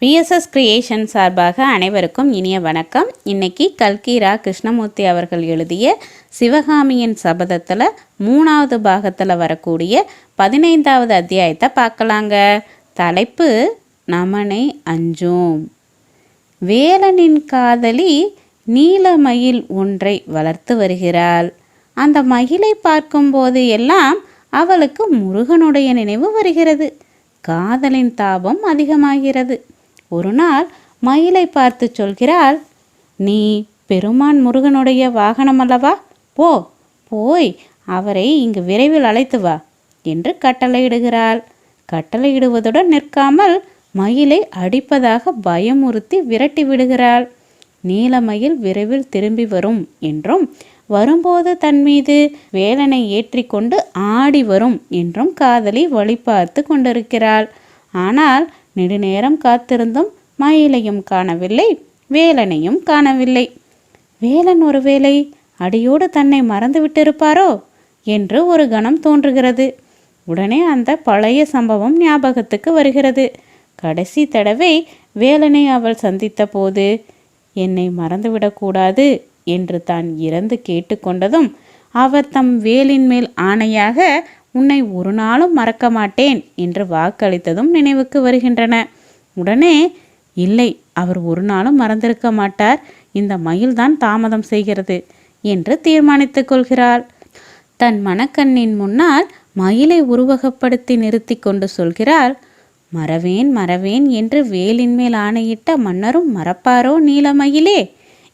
BSS creation சார்பாக அனைவருக்கும் இனிய வணக்கம். இன்னைக்கு கல்கீரா கிருஷ்ணமூர்த்தி அவர்கள் எழுதிய சிவகாமியின் சபதத்தில் மூணாவது பாகத்தில் வரக்கூடிய பதினைந்தாவது அத்தியாயத்தை பார்க்கலாங்க. தலைப்பு நமனை அஞ்சோம். வேலனின் காதலி நீலமயில் ஒன்றை வளர்த்து வருகிறாள். அந்த மயிலை பார்க்கும்போது எல்லாம் அவளுக்கு முருகனுடைய நினைவு வருகிறது. காதலின் தாபம் அதிகமாகிறது. ஒரு நாள் மயிலை பார்த்து சொல்கிறாள் நீ பெருமான் முருகனுடைய வாகனம் அல்லவா? போ போய் அவரை இங்கு விரைவில் அழைத்து வா என்று கட்டளையிடுகிறாள். கட்டளையிடுவதுடன் நிற்காமல் மயிலை அடிப்பதாக பயமுறுத்தி விரட்டி விடுகிறாள். நீலமயில் விரைவில் திரும்பி வரும் என்றும் வரும்போது தன் மீது வேலனை ஏற்றிக்கொண்டு ஆடி வரும் என்றும் காதலி வழி பார்த்து கொண்டிருக்கிறாள். ஆனால் நெடுநேரம் காத்திருந்தும் மயிலையும் காணவில்லை வேலனையும் காணவில்லை. வேலன் ஒருவேளை அடியோடு தன்னை மறந்து விட்டிருப்பாரோ என்று ஒரு கணம் தோன்றுகிறது. உடனே அந்த பழைய சம்பவம் ஞாபகத்துக்கு வருகிறது. கடைசி தடவை வேலனை அவள் சந்தித்த போது என்னை மறந்துவிடக்கூடாது என்று தான் இறந்து கேட்டுக்கொண்டதும் அவர் தம் வேலின் மேல் ஆணையாக உன்னை ஒரு நாளும் மறக்க மாட்டேன் என்று வாக்களித்ததும் நினைவுக்கு வருகின்றன. உடனே இல்லை அவர் ஒரு நாளும் மறந்திருக்க மாட்டார். இந்த மயில்தான் தாமதம் செய்கிறது என்று தீர்மானித்துக் கொள்கிறாள். தன் மனக்கண்ணின் முன்னால் மயிலை உருவகப்படுத்தி நிறுத்தி கொண்டு சொல்கிறாள் மறவேன் மறவேன் என்று வேலின் மேல் ஆணையிட்ட மன்னரும் மறப்பாரோ நீலமயிலே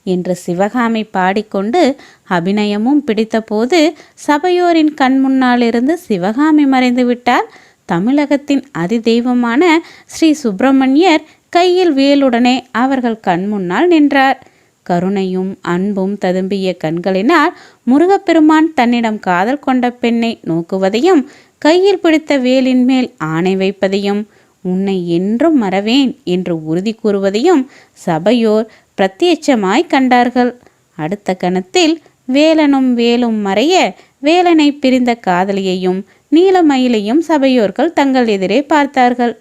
என்று சிவகாமி பாடிக்கொண்டு அபிநயமும் பிடித்தபோது சபையோரின் கண் முன்னாலிருந்து சிவகாமி மறைந்து விட்டால் தமிழகத்தின் அதிதெய்வமான ஸ்ரீ சுப்பிரமணியர் கையில் வேலுடனே அவர்கள் கண் முன்னால் நின்றார். கருணையும் அன்பும் ததும்பிய கண்களினால் முருகப்பெருமான் தன்னிடம் காதல் கொண்ட பெண்ணை நோக்குவதையும் கையில் பிடித்த வேலின் மேல் ஆணை வைப்பதையும் உன்னை என்றும் மறவேன் என்று உறுதி கூறுவதையும் சபையோர் பிரத்யட்சமாய் கண்டார்கள். அடுத்த கணத்தில் வேலனும் வேலும் மறைய வேலனை பிரிந்த காதலியையும் நீலமயிலையும் சபையோர்கள் தங்கள் எதிரே பார்த்தார்கள்.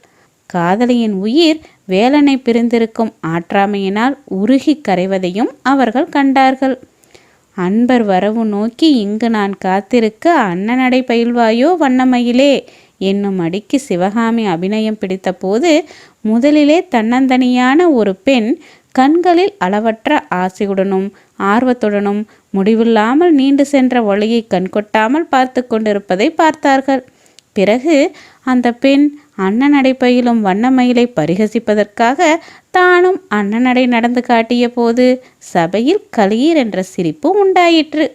காதலியின் உயிர் வேலனை பிரிந்திருக்கும் ஆற்றாமையினால் உருகி கரைவதையும் அவர்கள் கண்டார்கள். அன்பர் வரவு நோக்கி இங்கு நான் காத்திருக்க அன்னநடை பயில்வாயோ வண்ணமயிலே? என்னும் அடிக்கு சிவகாமி அபிநயம் பிடித்தபோது முதலிலே தன்னந்தனியான ஒரு பெண் கண்களில் அளவற்ற ஆசையுடனும் ஆர்வத்துடனும் முடிவில்லாமல் நீண்டு சென்ற வழியை கண்கொட்டாமல் பார்த்து கொண்டிருப்பதை பார்த்தார்கள். பிறகு அந்த பெண் அண்ணனடை பயிலும் வண்ணமயிலை பரிகசிப்பதற்காக தானும் அண்ணனடை நடந்து காட்டிய போது சபையில் கலீர் என்ற சிரிப்பு உண்டாயிற்று.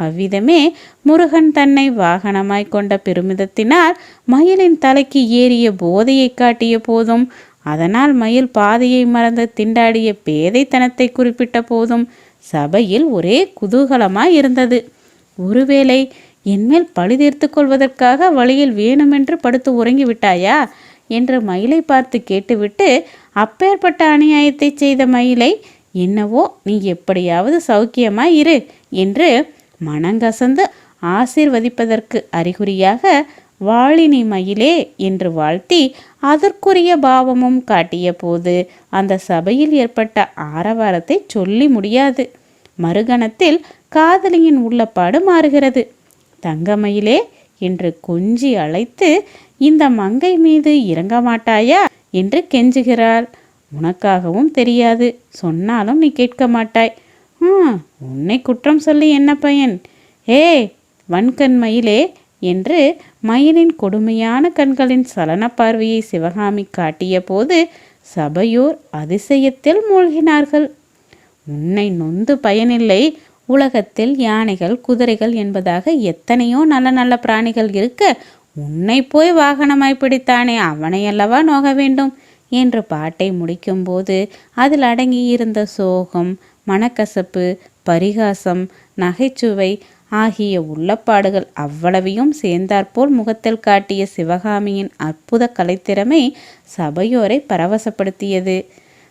அவ்விதமே முருகன் தன்னை வாகனமாய் கொண்ட பெருமிதத்தினால் மயிலின் தலைக்கு ஏறிய போதையை காட்டிய போதும் அதனால் மயில் பாதையை மறந்து திண்டாடிய பேதைத்தனத்தை குறிப்பிட்ட போதும் சபையில் ஒரே குதூகலமாய் இருந்தது. ஒருவேளை என்மேல் பழி தீர்த்து கொள்வதற்காக வழியில் வேணுமென்று படுத்து உறங்கி விட்டாயா? என்று மயிலை பார்த்து கேட்டுவிட்டு அப்பேற்பட்ட அநியாயத்தை செய்த மயிலை என்னவோ நீ எப்படியாவது சௌக்கியமாய் இரு என்று மனங்கசந்து ஆசீர்வதிப்பதற்கு அறிகுறியாக வாழினி மயிலே என்று வாழ்த்தி அதற்குரிய பாவமும் காட்டிய போது அந்த சபையில் ஏற்பட்ட ஆரவாரத்தை சொல்லி முடியாது. மறுகணத்தில் காதலியின் உள்ளப்பாடு மாறுகிறது. தங்கமயிலே என்று கொஞ்சி அழைத்து இந்த மங்கை மீது இறங்க மாட்டாயா? என்று கெஞ்சுகிறாள். உனக்காகவும் தெரியாது. சொன்னாலும் நீ கேட்க மாட்டாய். "ஹம், உன்னை குற்றம் சொல்லி என்ன பயன்? ஏ வன்கண் மயிலே என்று மயிலின் கொடுமையான கண்களின் சலன பார்வையை சிவகாமி காட்டிய போது சபையோர் அதிசயத்தில் மூழ்கினார்கள். உன்னை நொந்து பயனில்லை. உலகத்தில் யானைகள் குதிரைகள் என்பதாக எத்தனையோ நல்ல நல்ல பிராணிகள் இருக்க உன்னை போய் வாகனமாய் பிடித்தானே அவனை அல்லவா நோக வேண்டும்? என்று பாட்டை முடிக்கும்போது அதில் அடங்கியிருந்த சோகம் மனக்கசப்பு பரிகாசம் நகைச்சுவை ஆகிய உள்ளப்பாடுகள் அவ்வளவையும் சேர்ந்தாற்போல் முகத்தில் காட்டிய சிவகாமியின் அற்புத கலைத்திறமை சபையோரை பரவசப்படுத்தியது.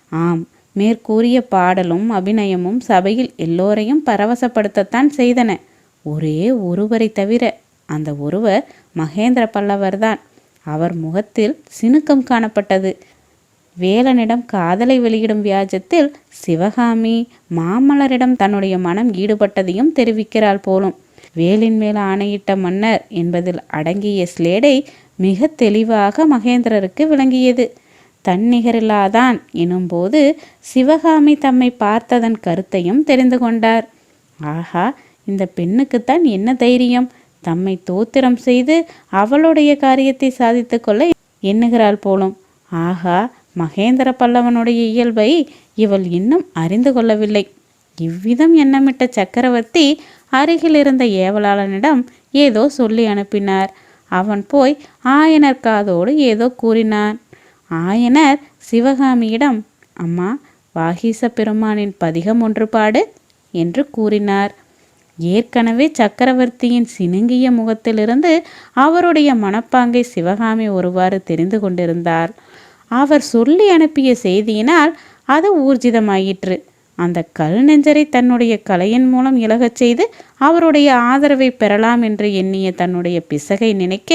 ஆம் மேற்கூறிய பாடலும் அபிநயமும் சபையில் எல்லோரையும் பரவசப்படுத்தத்தான் செய்தன. ஒரே ஒருவரை தவிர அந்த ஒருவர் மகேந்திர பல்லவர்தான். அவர் முகத்தில் சினுக்கம் காணப்பட்டது. வேலனிடம் காதலை வெளியிடும் வியாஜத்தில் சிவகாமி மாமல்லரிடம் தன்னுடைய மனம் ஈடுபட்டதையும் தெரிவிக்கிறாள் போலும். வேலின் மேல் ஆணையிட்ட மன்னர் என்பதில் அடங்கிய ஸ்லேடை மிக தெளிவாக மகேந்திரருக்கு விளங்கியது. தன்னிகரில்லாதான் எனும்போது சிவகாமி தம்மை பார்த்ததன் கருத்தையும் தெரிந்து கொண்டார். ஆஹா இந்த பெண்ணுக்குத்தான் என்ன தைரியம்? தம்மை தோத்திரம் செய்து அவளுடைய காரியத்தை சாதித்து கொள்ள எண்ணுகிறாள் போலும். ஆகா மகேந்திர பல்லவனுடைய இயல்பை இவள் இன்னும் அறிந்து கொள்ளவில்லை. இவ்விதம் எண்ணமிட்ட சக்கரவர்த்தி அருகில் இருந்த ஏவலாளனிடம் ஏதோ சொல்லி அனுப்பினார். அவன் போய் ஆயனர் காதோடு ஏதோ கூறினான். ஆயனர் சிவகாமியிடம் அம்மா வாகீச பெருமானின் பதிகம் ஒன்று பாடு என்று கூறினார். ஏற்கனவே சக்கரவர்த்தியின் சினுங்கிய முகத்திலிருந்து அவருடைய மனப்பாங்கை சிவகாமி ஒருவாறு தெரிந்து கொண்டிருந்தார். அவர் சொல்லி அனுப்பிய செய்தியினால் அது ஊர்ஜிதமாயிற்று. அந்த கல் நெஞ்சரை தன்னுடைய கலையின் மூலம் இலகச் செய்து அவருடைய ஆதரவை பெறலாம் என்று எண்ணிய தன்னுடைய பிசகை நினைக்க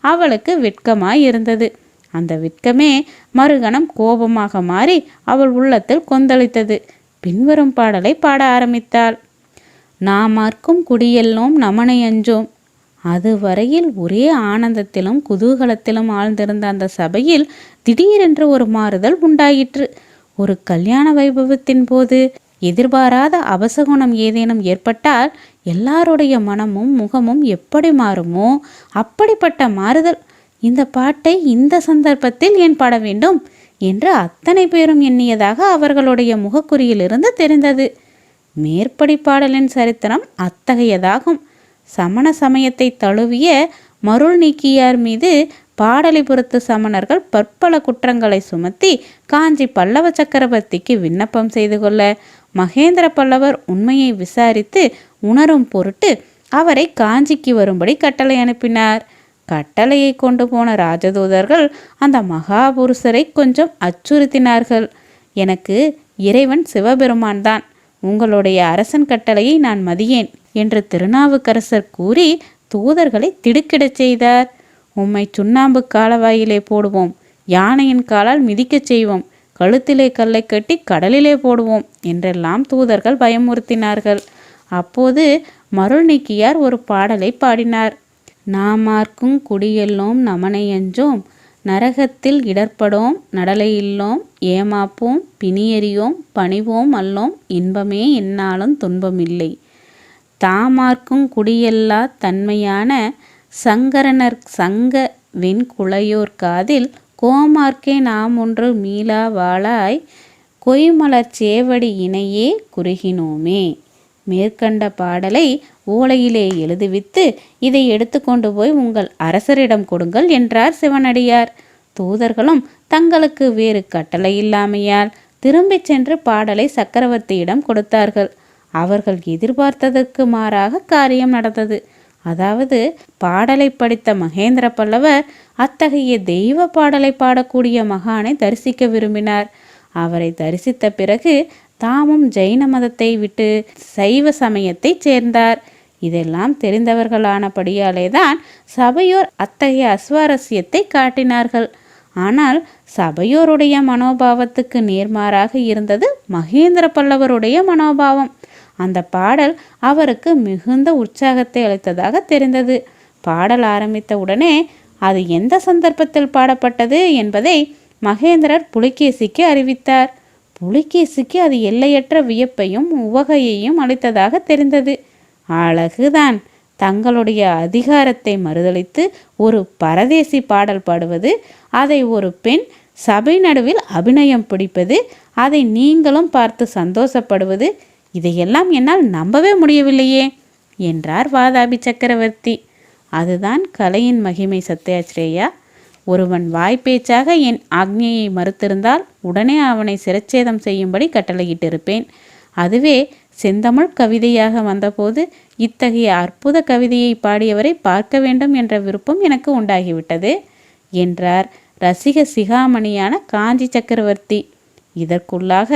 அவளுக்கு வெட்கமாய் இருந்தது அந்த வெட்கமே மறுகணம் கோபமாக மாறி அவள் உள்ளத்தில் கொந்தளித்தது. பின்வரும் பாடலை பாட ஆரம்பித்தாள். நாமார்க்கும் குடியெல்லோம் நமனை அஞ்சோம். அதுவரையில் ஒரே ஆனந்தத்திலும் குதூகலத்திலும் ஆழ்ந்திருந்த அந்த சபையில் திடீரென்று ஒரு மாறுதல் உண்டாயிற்று. ஒரு கல்யாண வைபவத்தின் போது எதிர்பாராத அபசகுணம் ஏதேனும் ஏற்பட்டால் எல்லாருடைய மனமும் முகமும் எப்படி மாறுமோ அப்படிப்பட்ட மாறுதல். இந்த பாட்டை இந்த சந்தர்ப்பத்தில் ஏன் பாட வேண்டும் என்று அத்தனை பேரும் எண்ணியதாக அவர்களுடைய முகக்குறியிலிருந்து தெரிந்தது. மேற்படி பாடலின் சரித்திரம் அத்தகையதாகும். சமண சமயத்தை தழுவிய மருள் நீக்கியார் மீது பாடலிபுரத்து சமணர்கள் பற்பல குற்றங்களை சுமத்தி காஞ்சி பல்லவ சக்கரவர்த்திக்கு விண்ணப்பம் செய்து கொள்ள மகேந்திர பல்லவர் உண்மையை விசாரித்து உணரும் பொருட்டு அவரை காஞ்சிக்கு வரும்படி கட்டளை அனுப்பினார். கட்டளையை கொண்டு போன ராஜதூதர்கள் அந்த மகாபுருஷரை கொஞ்சம் அச்சுறுத்தினார்கள். எனக்கு இறைவன் சிவபெருமான் தான். உங்களுடைய அரசன் கட்டளையை நான் மதியேன் என்று திருநாவுக்கரசர் கூறி தூதர்களை திடுக்கிடச் செய்தார். உம்மை சுண்ணாம்பு காலவாயிலே போடுவோம் யானையின் காலால் மிதிக்கச் செய்வோம் கழுத்திலே கல்லை கட்டி கடலிலே போடுவோம் என்றெல்லாம் தூதர்கள் பயமுறுத்தினார்கள். அப்போது மருள் நீக்கியார் ஒரு பாடலை பாடினார். நாமார்க்கும் குடியெல்லோம் நமனையஞ்சோம் நரகத்தில் இடர்படோம் நடலையில்லோம் ஏமாப்போம் பிணியறியோம் பணிவோம் அல்லோம் இன்பமே என்னாலும் துன்பமில்லை. தாமார்க்கும் குடியெல்லா தன்மையான சங்கரனர் சங்க வெண்குளையோர் காதில் கோமார்க்கே நாம் ஒன்று மீளா வாழாய் கொய்மலர் சேவடி இணையே குறுகினோமே. மேற்கண்ட பாடலை ஓலையிலே எழுதுவித்து இதை எடுத்துக்கொண்டு போய் உங்கள் அரசரிடம் கொடுங்கள் என்றார் சிவனடியார். தூதர்களும் தங்களுக்கு வேறு கட்டளை இல்லாமையால் திரும்பிச் சென்று பாடலை சக்கரவர்த்தியிடம் கொடுத்தார்கள். அவர்கள் எதிர்பார்த்ததற்கு மாறாக காரியம் நடந்தது. அதாவது பாடலை படித்த மகேந்திர பல்லவர் அத்தகைய தெய்வ பாடலை பாடக்கூடிய மகானை தரிசிக்க விரும்பினார். அவரை தரிசித்த பிறகு தாமும் ஜெயின மதத்தை விட்டு சைவ சமயத்தைச் சேர்ந்தார். இதெல்லாம் தெரிந்தவர்களானபடியாலே தான் சபையோர் அத்தகைய அஸ்வாரஸ்யத்தை காட்டினார்கள். ஆனால் சபையோருடைய மனோபாவத்துக்கு நேர்மாறாக இருந்தது மகேந்திர பல்லவருடைய மனோபாவம். அந்த பாடல் அவருக்கு மிகுந்த உற்சாகத்தை அளித்ததாக தெரிந்தது. பாடல் ஆரம்பித்த உடனே அது எந்த சந்தர்ப்பத்தில் பாடப்பட்டது? என்பதை மகேந்திரர் புலிகேசிக்கு அறிவித்தார். புலிகேசிக்கு அது எல்லையற்ற வியப்பையும் உவகையையும் அளித்ததாக தெரிந்தது. அழகுதான். தங்களுடைய அதிகாரத்தை மறுதளித்து ஒரு பரதேசி பாடல் பாடுவது அதை ஒரு பெண் சபை நடுவில் அபிநயம் பிடிப்பது அதை நீங்களும் பார்த்து சந்தோஷப்படுவது இதையெல்லாம் என்னால் நம்பவே முடியவில்லையே என்றார் வாதாபி சக்கரவர்த்தி. அதுதான் கலையின் மகிமை சத்யாச்சிரேயா ஒருவன் வாய்ப்பேச்சாக என் ஆக்ஞையை மறுத்திருந்தால் உடனே அவனை சிரச்சேதம் செய்யும்படி கட்டளையிட்டிருப்பேன். அதுவே செந்தமிழ் கவிதையாக வந்தபோது இத்தகைய அற்புத கவிதையை பாடியவரை பார்க்க வேண்டும் என்ற விருப்பம் எனக்கு உண்டாகிவிட்டது என்றார் ரசிக சிகாமணியான காஞ்சி சக்கரவர்த்தி. இதற்குள்ளாக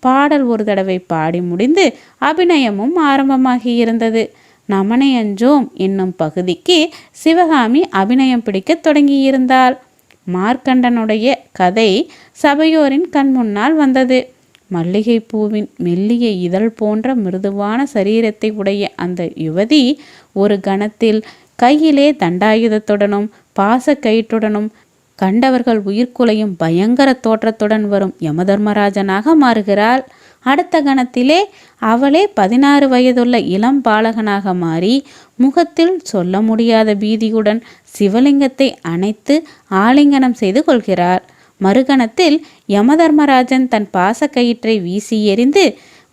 பாடல் ஒரு தடவை பாடி முடிந்து அபிநயமும் ஆரம்பமாகியிருந்தது. நமனையஞ்சோம் நமனை அஞ்சோம் என்னும் பகுதிக்கு சிவகாமி அபிநயம் பிடிக்கத் தொடங்கியிருந்தாள். மார்க்கண்டனுடைய கதை சபையோரின் கண் முன்னால் வந்தது. மல்லிகைப்பூவின் மெல்லிய இதழ் போன்ற மிருதுவான சரீரத்தை உடைய அந்த யுவதி ஒரு கணத்தில் கையிலே தண்டாயுதத்துடனும் பாசக்கயிற்றுடனும் கண்டவர்கள் உயிர்க்குலையும் பயங்கர தோற்றத்துடன் வரும் யமதர்மராஜனாக மாறுகிறாள். அடுத்த கணத்திலே அவளே பதினாறு வயதுள்ள இளம் பாலகனாக மாறி முகத்தில் சொல்ல முடியாத பீதியுடன் சிவலிங்கத்தை அணைத்து ஆலிங்கனம் செய்து கொள்கிறார். மறுகணத்தில் யமதர்மராஜன் தன் பாசக்கயிற்றை வீசி எறிந்து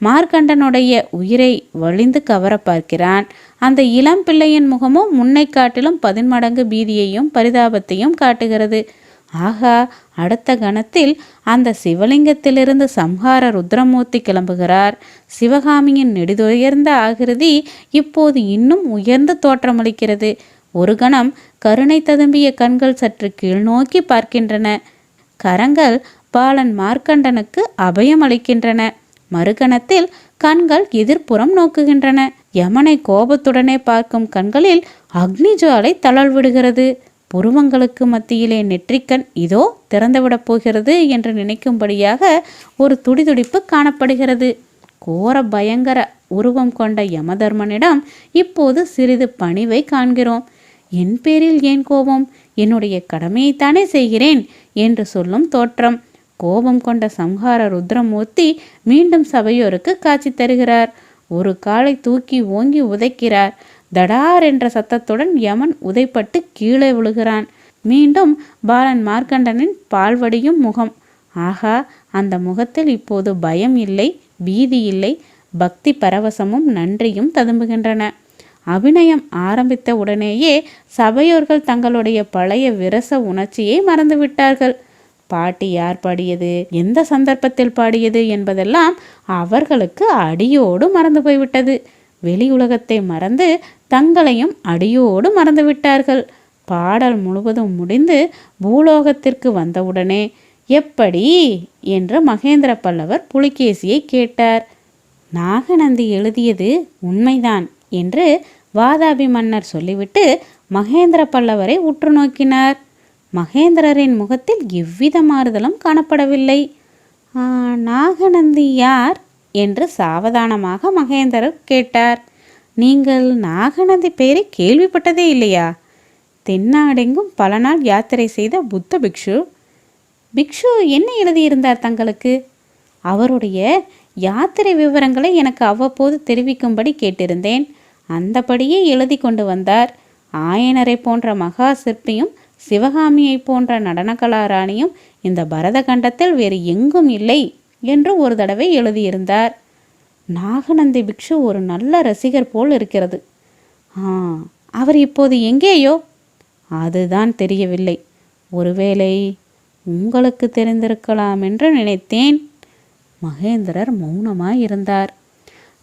மார்க்கண்டனுடைய உயிரை வழிந்து கவர பார்க்கிறான். அந்த இளம் பிள்ளையின் முகமும் முன்னை காட்டிலும் பதின்மடங்கு பீதியையும் பரிதாபத்தையும் காட்டுகிறது. ஆகா அடுத்த கணத்தில் அந்த சிவலிங்கத்திலிருந்து சம்ஹார ருத்ரமூர்த்தி கிளம்புகிறார். சிவகாமியின் நெடுதுயர்ந்த ஆகிருதி இப்போது இன்னும் உயர்ந்து தோற்றமளிக்கிறது. ஒரு கணம் கருணை ததும்பிய கண்கள் சற்று கீழ்நோக்கி பார்க்கின்றன. கரங்கள் பாலன் மார்க்கண்டனுக்கு அபயம் அளிக்கின்றன. மறுகணத்தில் கண்கள் எதிர்ப்புறம் நோக்குகின்றன. யமனை கோபத்துடனே பார்க்கும் கண்களில் அக்னி ஜுவாலை தளர்விடுகிறது. புருவங்களுக்கு மத்தியிலே நெற்றிக்கண் இதோ திறந்துவிடப் போகிறது என்று நினைக்கும்படியாக ஒரு துடிதுடிப்பு காணப்படுகிறது. கோர பயங்கர உருவம் கொண்ட யமதர்மனிடம் இப்போது சிறிது பணிவை காண்கிறோம். என் பேரில் ஏன் கோபம்? என்னுடைய கடமையைத்தானே செய்கிறேன் என்று சொல்லும் தோற்றம். கோபம் கொண்ட சம்ஹார ருத்ரமூர்த்தி மீண்டும் சபையோருக்கு காட்சி தருகிறார். ஒரு காலை தூக்கி ஓங்கி உதைக்கிறார். தடார் என்ற சத்தத்துடன் யமன் உதைப்பட்டு கீழே விழுகிறான். மீண்டும் பாலன் மார்க்கண்டனின் பால்வடியும் முகம். ஆகா அந்த முகத்தில் இப்போது பயம் இல்லை பீதி இல்லை பக்தி பரவசமும் நன்றியும் ததும்புகின்றன. அபிநயம் ஆரம்பித்த உடனேயே சபையோர்கள் தங்களுடைய பழைய விரச உணர்ச்சியை மறந்துவிட்டார்கள். பாட்டி யார் பாடியது எந்த சந்தர்ப்பத்தில் பாடியது என்பதெல்லாம் அவர்களுக்கு அடியோடு மறந்து போய்விட்டது. வெளி உலகத்தை மறந்து தங்களையும் அடியோடு மறந்துவிட்டார்கள். பாடல் முழுவதும் முடிந்து பூலோகத்திற்கு வந்தவுடனே எப்படி என்று மகேந்திர பல்லவர் புலிகேசியை கேட்டார். நாகநந்தி எழுதியது உண்மைதான் என்று வாதாபி மன்னர் சொல்லிவிட்டு மகேந்திர பல்லவரை உற்று நோக்கினார். மகேந்திரரின் முகத்தில் எவ்வித மாறுதலும் காணப்படவில்லை. நாகநந்தி யார் என்று சாவதானமாக மகேந்திரர் கேட்டார். நீங்கள் நாகநந்தி பெயரை கேள்விப்பட்டதே இல்லையா? தென்னாடெங்கும் பல நாள் யாத்திரை செய்த புத்த பிக்ஷு. பிக்ஷு என்ன எழுதியிருந்தார் தங்களுக்கு? அவருடைய யாத்திரை விவரங்களை எனக்கு அவ்வப்போது தெரிவிக்கும்படி கேட்டிருந்தேன். அந்தபடியே எழுதி கொண்டு வந்தார். ஆயனரை போன்ற மகா சிற்பியும் சிவகாமியை போன்ற நடனகலாராணியும் இந்த பரதகண்டத்தில் வேறு எங்கும் இல்லை என்று ஒரு தடவை எழுதியிருந்தார். நாகநந்தி பிக்ஷு ஒரு நல்ல ரசிகர் போல் இருக்கிறது. ஆ அவர் இப்போது எங்கேயோ? அதுதான் தெரியவில்லை. ஒருவேளை உங்களுக்கு தெரிந்திருக்கலாம் என்று நினைத்தேன். மகேந்திரர் மௌனமாய் இருந்தார்.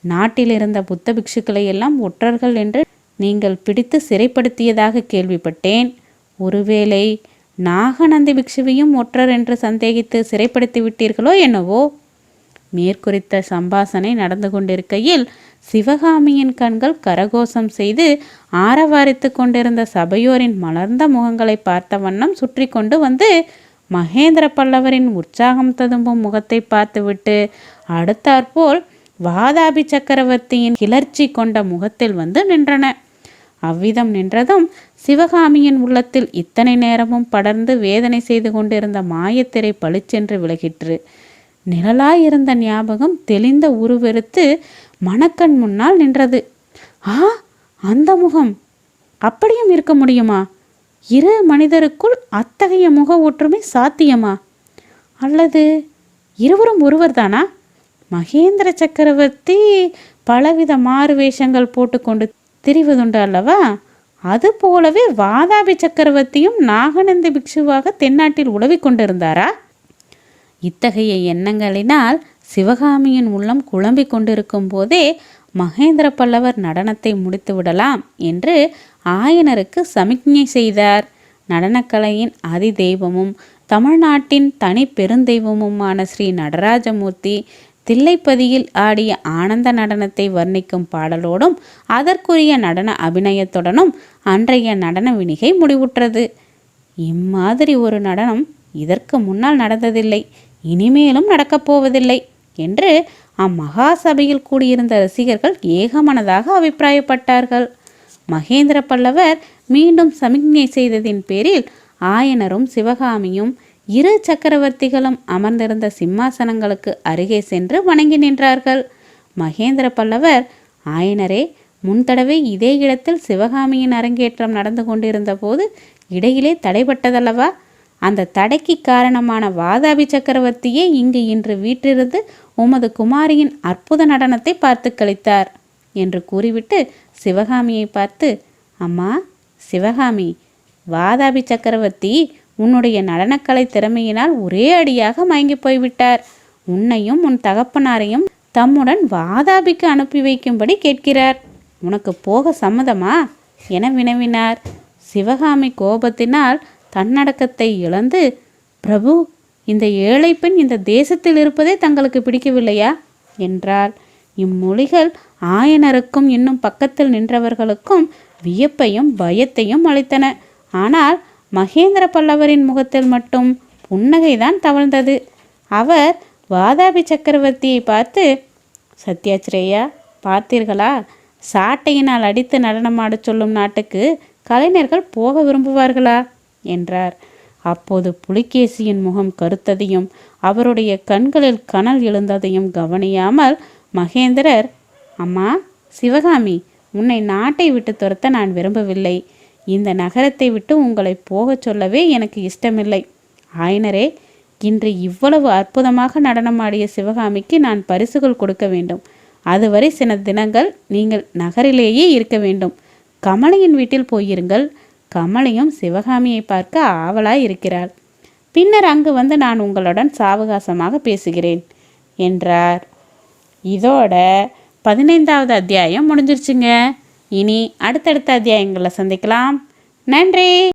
நாட்டில் இருந்த புத்த பிக்ஷுக்களை எல்லாம் ஒற்றர்கள் என்று நீங்கள் பிடித்து சிறைப்படுத்தியதாக கேள்விப்பட்டேன். ஒருவேளை நாகநந்தி பிக்ஷுவையும் ஒற்றர் என்று சந்தேகித்து சிறைப்படுத்தி விட்டீர்களோ என்னவோ? மேற்குறித்த சம்பாசனை நடந்து கொண்டிருக்கையில் சிவகாமியின் கண்கள் கரகோஷம் செய்து ஆரவாரித்து கொண்டிருந்த சபையோரின் மலர்ந்த முகங்களை பார்த்த வண்ணம் சுற்றி கொண்டு வந்து மகேந்திர பல்லவரின் உற்சாகம் ததும்பும் முகத்தை பார்த்துவிட்டு அடுத்தாற்போல் வாதாபி சக்கரவர்த்தியின் கிளர்ச்சி கொண்ட முகத்தில் வந்து நின்றன. அவ்விதம் நின்றதும் சிவகாமியின் உள்ளத்தில் இத்தனை நேரமும் படர்ந்து வேதனை செய்து கொண்டிருந்த மாயத்திரை பளிச்சென்று விலகிற்று. நிழலாயிருந்த ஞாபகம் தெளிந்த உருவெடுத்து மணக்கண் முன்னால் நின்றது. ஆ அந்த முகம். அப்படியும் இருக்க முடியுமா? இரு மனிதருக்குள் அத்தகைய முக ஒற்றுமை சாத்தியமா? அல்லது இருவரும் ஒருவர்தானா? மகேந்திர சக்கரவர்த்தி பலவித மாறு வேஷங்கள் போட்டுக்கொண்டு திரிவதுண்டு அல்லவா? அது போலவே வாதாபி சக்கரவர்த்தியும் நாகநந்தி பிக்ஷுவாக தென்னாட்டில் உழவிக் கொண்டிருந்தாரா? இத்தகைய எண்ணங்களினால் சிவகாமியின் உள்ளம் குழம்பிக் கொண்டிருக்கும் போதே மகேந்திர பல்லவர் நடனத்தை முடித்து விடலாம் என்று ஆயனருக்கு சமிக்ஞை செய்தார். நடனக்கலையின் அதி தெய்வமும் தமிழ்நாட்டின் தனி பெருந்தெய்வமுமான ஸ்ரீ நடராஜமூர்த்தி தில்லைப்பதியில் ஆடிய ஆனந்த நடனத்தை வர்ணிக்கும் பாடலோடும் அதற்குரிய நடன அபிநயத்துடனும் அன்றைய நடன வினிகை முடிவுற்றது. இம்மாதிரி ஒரு நடனம் இதற்கு முன்னால் நடந்ததில்லை. இனிமேலும் நடக்கப் போவதில்லை என்று அம்மகா சபையில் கூடியிருந்த ரசிகர்கள் ஏகமனதாக அபிப்பிராயப்பட்டார்கள். மகேந்திர பல்லவர் மீண்டும் சமிக்ஞை செய்ததின் பேரில் ஆயனரும் சிவகாமியும் இரு சக்கரவர்த்திகளும் அமர்ந்திருந்த சிம்மாசனங்களுக்கு அருகே சென்று வணங்கி நின்றார்கள். மகேந்திர பல்லவர் ஆயனரே முன்தடவை இதே இடத்தில் சிவகாமியின் அரங்கேற்றம் நடந்து கொண்டிருந்த போது இடையிலே தடைபட்டதல்லவா? அந்த தடைக்கு காரணமான வாதாபி சக்கரவர்த்தியே இங்கு இன்று வீட்டிருந்து உமது குமாரியின் அற்புத நடனத்தை பார்த்து கழித்தார் என்று கூறிவிட்டு சிவகாமியை பார்த்து அம்மா சிவகாமி வாதாபி சக்கரவர்த்தி உன்னுடைய நடனக்கலை திறமையினால் ஒரே அடியாக மயங்கி போய்விட்டார். உன்னையும் உன் தகப்பனாரையும் தம்முடன் வாதாபிக்கு அனுப்பி வைக்கும்படி கேட்கிறார். உனக்கு போக சம்மதமா? என வினவினார். சிவகாமி கோபத்தினால் தன்னடக்கத்தை இழந்து பிரபு இந்த ஏழை பெண் இந்த தேசத்தில் இருப்பதே தங்களுக்கு பிடிக்கவில்லையா? என்றால் இம்மொழிகள் ஆயனருக்கும் இன்னும் பக்கத்தில் நின்றவர்களுக்கும் வியப்பையும் பயத்தையும் அளித்தன. ஆனால் மகேந்திர பல்லவரின் முகத்தில் மட்டும் புன்னகைதான் தவழ்ந்தது. அவர் வாதாபி சக்கரவர்த்தியை பார்த்து சத்யாச்சிரேயா பார்த்தீர்களா? சாட்டையினால் அடித்து நடனமாடச் சொல்லும் நாட்டுக்கு கலைஞர்கள் போக விரும்புவார்களா? என்றார். அப்போது புலிகேசியின் முகம் கருத்ததையும் அவருடைய கண்களில் கனல் எழுந்ததையும் கவனியாமல் மகேந்திரர் அம்மா சிவகாமி உன்னை நாட்டை விட்டு துரத்த நான் விரும்பவில்லை. இந்த நகரத்தை விட்டு உங்களை போகச் சொல்லவே எனக்கு இஷ்டமில்லை. ஆயனரே இன்று இவ்வளவு அற்புதமாக நடனமாடிய சிவகாமிக்கு நான் பரிசுகள் கொடுக்க வேண்டும். அதுவரை சில தினங்கள் நீங்கள் நகரிலேயே இருக்க வேண்டும். கமலையின் வீட்டில் போயிருங்கள். கமலையும் சிவகாமியை பார்க்க ஆவலாய் இருக்கிறாள். பின்னர் அங்கு வந்து நான் உங்களுடன் சாவகாசமாக பேசுகிறேன் என்றார். இதோட பதினைந்தாவது அத்தியாயம் முடிஞ்சிருச்சுங்க. இனி அடுத்தடுத்த அத்தியாயங்களை சந்திக்கலாம். நன்றி!